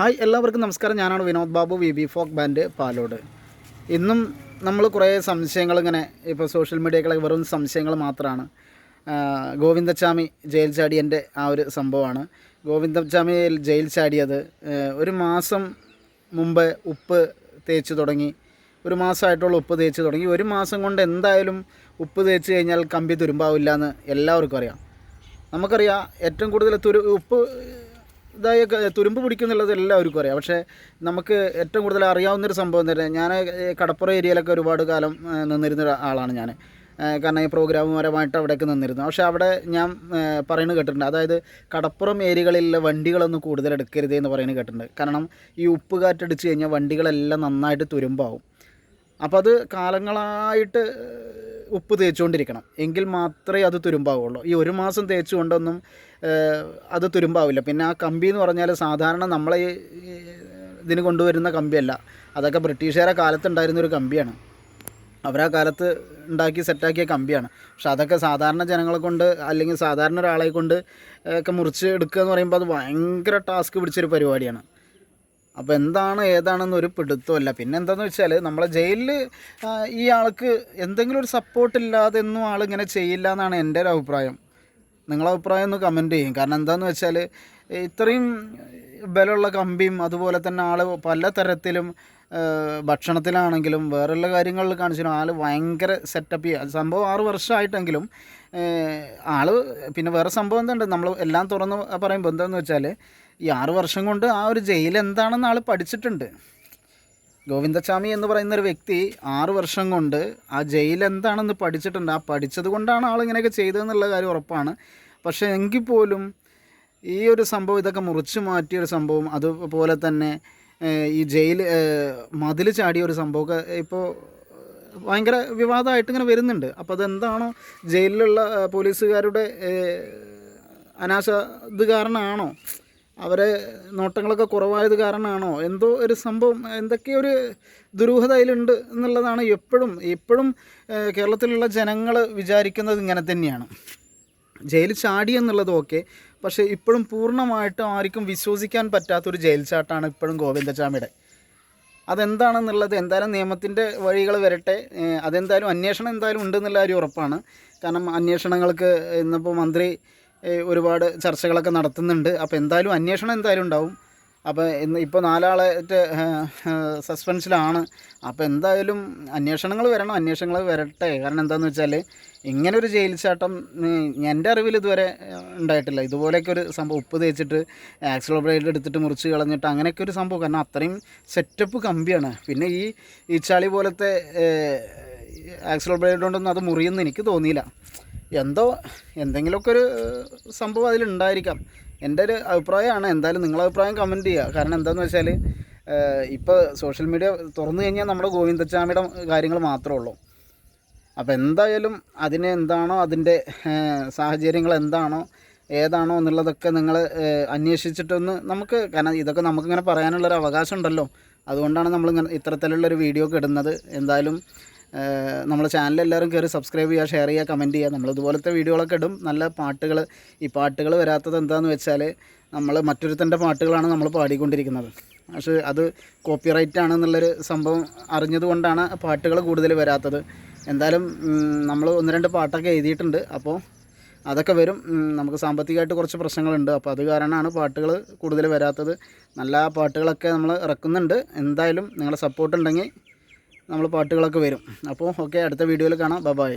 Hi എല്ലാവർക്കും നമസ്കാരം. ഞാനാണ് Vinod Babu V B folk band Palode. ഇന്നും നമ്മൾ കുറേ സംശയങ്ങൾ ഇങ്ങനെ ഇപ്പോൾ സോഷ്യൽ മീഡിയകളൊക്കെ വെറും സംശയങ്ങൾ മാത്രമാണ്. ഗോവിന്ദച്ചാമി ജയിൽ ചാടിയന്റെ ആ ഒരു സംഭവമാണ്. ഗോവിന്ദച്ചാമി ജയിൽ ചാടിയത് ഒരു മാസം മുമ്പ് ഉപ്പ് തേച്ച് തുടങ്ങി ഒരു മാസമായിട്ടുള്ള ഉപ്പ് തേച്ച് തുടങ്ങി. ഒരു മാസം കൊണ്ട് എന്തായാലും ഉപ്പ് തേച്ച് കഴിഞ്ഞാൽ കമ്പി തുരുമ്പാവില്ല എന്ന് എല്ലാവർക്കും അറിയാം. നമുക്കറിയാം ഏറ്റവും കൂടുതൽ തുരു ഉപ്പ് ഇതായ തുരുമ്പ് പിടിക്കുന്നുള്ളത് എല്ലാവർക്കും അറിയാം. പക്ഷേ നമുക്ക് ഏറ്റവും കൂടുതൽ അറിയാവുന്നൊരു സംഭവം തന്നെ ഞാൻ കടപ്പുറ കടപ്പുറം ഏരിയയിലൊക്കെ ഒരുപാട് കാലം നിന്നിരുന്ന ആളാണ് ഞാൻ കാരണം ഈ പ്രോഗ്രാമുപരമായിട്ട് അവിടെയൊക്കെ നിന്നിരുന്നു. പക്ഷേ അവിടെ ഞാൻ പറയുന്നത് കേട്ടിട്ടുണ്ട്. അതായത് കടപ്പുറം ഏരിയകളിലെ വണ്ടികളൊന്നും കൂടുതൽ എടുക്കരുത് എന്ന് പറയുന്നത് കേട്ടിട്ടുണ്ട്. കാരണം ഈ ഉപ്പ് കാറ്റടിച്ച് കഴിഞ്ഞാൽ വണ്ടികളെല്ലാം നന്നായിട്ട് തുരുമ്പാവും. അപ്പോൾ അത് കാലങ്ങളായിട്ട് ഉപ്പ് തേച്ചുകൊണ്ടിരിക്കണം. എങ്കിൽ മാത്രമേ അത് തുരുമ്പാവുള്ളൂ. ഈ ഒരു മാസം തേച്ചുകൊണ്ടൊന്നും അത് തുരുമ്പാവില്ല. പിന്നെ ആ കമ്പി എന്ന് പറഞ്ഞാൽ സാധാരണ നമ്മളെ ഇതിന് കൊണ്ടുവരുന്ന കമ്പിയല്ല. അതൊക്കെ ബ്രിട്ടീഷുകാരെ കാലത്തുണ്ടായിരുന്ന ഒരു കമ്പിയാണ്. അവരാ കാലത്ത് ഉണ്ടാക്കി സെറ്റാക്കിയ കമ്പിയാണ്. പക്ഷെ അതൊക്കെ സാധാരണ ജനങ്ങളെ കൊണ്ട് അല്ലെങ്കിൽ സാധാരണ ഒരാളെ കൊണ്ട് ഒക്കെ മുറിച്ച് എടുക്കുക എന്ന് പറയുമ്പോൾ അത് ഭയങ്കര ടാസ്ക് പിടിച്ചൊരു പരിപാടിയാണ്. അപ്പോൾ എന്താണ് ഏതാണെന്ന് ഒരു പിടുത്തമല്ല പിന്നെ എന്താണെന്ന് വെച്ചാൽ നമ്മളെ ജയിലിൽ ഈ ആൾക്ക് എന്തെങ്കിലും ഒരു സപ്പോർട്ട് ഇല്ലാതെ ഒന്നും ആളിങ്ങനെ ചെയ്യില്ല എന്നാണ് എന്റെ ഒരു അഭിപ്രായം. നിങ്ങളെ അഭിപ്രായം ഒന്ന് കമന്റ് ചെയ്യും. കാരണം എന്താണെന്ന് വെച്ചാൽ ഇത്രയും ബലമുള്ള കമ്പിയും അതുപോലെ തന്നെ ആൾ പല തരത്തിലും ഭക്ഷണത്തിലാണെങ്കിലും വേറെയുള്ള കാര്യങ്ങളിൽ കാണിച്ചാലും ആൾ ഭയങ്കര സെറ്റപ്പ് ചെയ്യുക സംഭവം ആറ് വർഷമായിട്ടെങ്കിലും ആൾ പിന്നെ വേറെ സംഭവം എന്തുണ്ട്? നമ്മൾ എല്ലാം തുറന്ന് പറയുമ്പോൾ എന്താണെന്ന് വെച്ചാൽ ഈ ആറ് വർഷം കൊണ്ട് ആ ഒരു ജയിൽ എന്താണെന്ന് ആൾ പഠിച്ചിട്ടുണ്ട്. ഗോവിന്ദസ്വാമി എന്ന് പറയുന്ന ഒരു വ്യക്തി ആറ് വർഷം കൊണ്ട് ആ ജയിൽ എന്താണെന്ന് പഠിച്ചിട്ടുണ്ട്. ആ പഠിച്ചത് കൊണ്ടാണ് ആൾ ഇങ്ങനെയൊക്കെ ചെയ്തതെന്നുള്ള കാര്യം ഉറപ്പാണ്. പക്ഷേ എങ്കിൽ പോലും ഈ ഒരു സംഭവം ഇതൊക്കെ മുറിച്ചു മാറ്റിയൊരു സംഭവം അതുപോലെ തന്നെ ഈ ജയിൽ മതിൽ ചാടിയ ഒരു സംഭവമൊക്കെ ഇപ്പോൾ ഭയങ്കര വിവാദമായിട്ട് ഇങ്ങനെ വരുന്നുണ്ട്. അപ്പോൾ അതെന്താണോ ജയിലിലുള്ള പോലീസുകാരുടെ അനാശ ഇത് കാരണമാണോ അവരെ നോട്ടങ്ങളൊക്കെ കുറവായത് കാരണമാണോ? എന്തോ ഒരു സംഭവം എന്തൊക്കെയോ ഒരു ദുരൂഹത അതിലുണ്ട് എന്നുള്ളതാണ് എപ്പോഴും എപ്പോഴും കേരളത്തിലുള്ള ജനങ്ങൾ വിചാരിക്കുന്നത് ഇങ്ങനെ തന്നെയാണ്. ജയിൽ ചാടി എന്നുള്ളത് ഓക്കെ പക്ഷേ ഇപ്പോഴും പൂർണമായിട്ടും ആർക്കും വിശ്വസിക്കാൻ പറ്റാത്തൊരു ജയിൽ ചാട്ടാണ് ഇപ്പോഴും ഗോവിന്ദചാമിയുടെ. അതെന്താണെന്നുള്ളത് എന്തായാലും നിയമത്തിന്റെ വഴികൾ വരട്ടെ. അതെന്തായാലും അന്വേഷണം എന്തായാലും ഉണ്ടെന്നുള്ള കാര്യം ഉറപ്പാണ്. കാരണം അന്വേഷണങ്ങൾക്ക് ഇന്നിപ്പോൾ മന്ത്രി ഒരുപാട് ചർച്ചകളൊക്കെ നടത്തുന്നുണ്ട്. അപ്പോൾ എന്തായാലും അന്വേഷണം എന്തായാലും ഉണ്ടാവും. അപ്പോൾ ഇന്ന് ഇപ്പോൾ നാലാളായിട്ട് സസ്പെൻസിലാണ്. അപ്പോൾ എന്തായാലും അന്വേഷണങ്ങൾ വരണം അന്വേഷണങ്ങൾ വരട്ടെ. കാരണം എന്താണെന്ന് വെച്ചാൽ ഇങ്ങനെ ഒരു ജയിൽ ചാട്ടം എന്റെ അറിവിൽ ഇതുവരെ ഉണ്ടായിട്ടില്ല. ഇതുപോലെയൊക്കെ ഒരു സംഭവം ഉപ്പ് തേച്ചിട്ട് ആക്സിൽ ബ്ലേഡ് എടുത്തിട്ട് മുറിച്ച് കളഞ്ഞിട്ട് അങ്ങനെയൊക്കെ ഒരു സംഭവം. കാരണം അത്രയും സെറ്റപ്പ് കമ്പിയാണ്. പിന്നെ ഈ ഈച്ചാളി പോലത്തെ ആക്സിൽ ബ്ലേഡ് കൊണ്ടൊന്നും അത് മുറിയെന്ന് എനിക്ക് തോന്നിയില്ല. എന്തോ എന്തെങ്കിലുമൊക്കെ ഒരു സംഭവം അതിലുണ്ടായിരിക്കാം. എന്റെ ഒരു അഭിപ്രായമാണ്. എന്തായാലും നിങ്ങളെ അഭിപ്രായം കമന്റ് ചെയ്യുക കാരണം എന്താണെന്ന് വെച്ചാൽ ഇപ്പോൾ സോഷ്യൽ മീഡിയ തുറന്നു കഴിഞ്ഞാൽ നമ്മുടെ ഗോവിന്ദച്ചാമിയുടെ കാര്യങ്ങൾ മാത്രമേ ഉള്ളൂ. അപ്പോൾ എന്തായാലും അതിന് എന്താണോ അതിന്റെ സാഹചര്യങ്ങൾ എന്താണോ ഏതാണോ എന്നുള്ളതൊക്കെ നിങ്ങൾ അന്വേഷിച്ചിട്ടൊന്ന് നമുക്ക് കാരണം ഇതൊക്കെ നമുക്കിങ്ങനെ പറയാനുള്ളൊരു അവകാശം ഉണ്ടല്ലോ. അതുകൊണ്ടാണ് നമ്മൾ നമ്മളിങ്ങനെ ഇത്തരത്തിലുള്ളൊരു വീഡിയോ ഒക്കെ ഇടുന്നത്. എന്തായാലും നമ്മളെ ചാനൽ എല്ലാവരും കയറി സബ്സ്ക്രൈബ് ചെയ്യുക ഷെയർ ചെയ്യുക കമന്റ് ചെയ്യുക. നമ്മൾ ഇതുപോലത്തെ വീഡിയോകളൊക്കെ ഇടും. നല്ല പാട്ടുകൾ ഈ പാട്ടുകൾ വരാത്തത് എന്താണെന്ന് വെച്ചാൽ നമ്മൾ മറ്റൊരുത്തന്റെ പാട്ടുകളാണ് നമ്മൾ പാടിക്കൊണ്ടിരിക്കുന്നത്. പക്ഷേ അത് കോപ്പിറൈറ്റ് ആണെന്നുള്ളൊരു സംഭവം അറിഞ്ഞതുകൊണ്ടാണ് പാട്ടുകൾ കൂടുതൽ വരാത്തത്. എന്തായാലും നമ്മൾ ഒന്ന് രണ്ട് പാട്ടൊക്കെ എഴുതിയിട്ടുണ്ട്. അപ്പോൾ അതൊക്കെ വരും. നമുക്ക് സാമ്പത്തികമായിട്ട് കുറച്ച് പ്രശ്നങ്ങളുണ്ട്. അപ്പോൾ അത് കാരണമാണ് പാട്ടുകൾ കൂടുതൽ വരാത്തത്. നല്ല പാട്ടുകളൊക്കെ നമ്മൾ ഇറക്കുന്നുണ്ട്. എന്തായാലും നിങ്ങളുടെ സപ്പോർട്ട് ഉണ്ടെങ്കിൽ നമ്മൾ പാട്ടുകളൊക്കെ വരും. അപ്പോൾ ഓക്കെ അടുത്ത വീഡിയോയിൽ കാണാം. ബൈ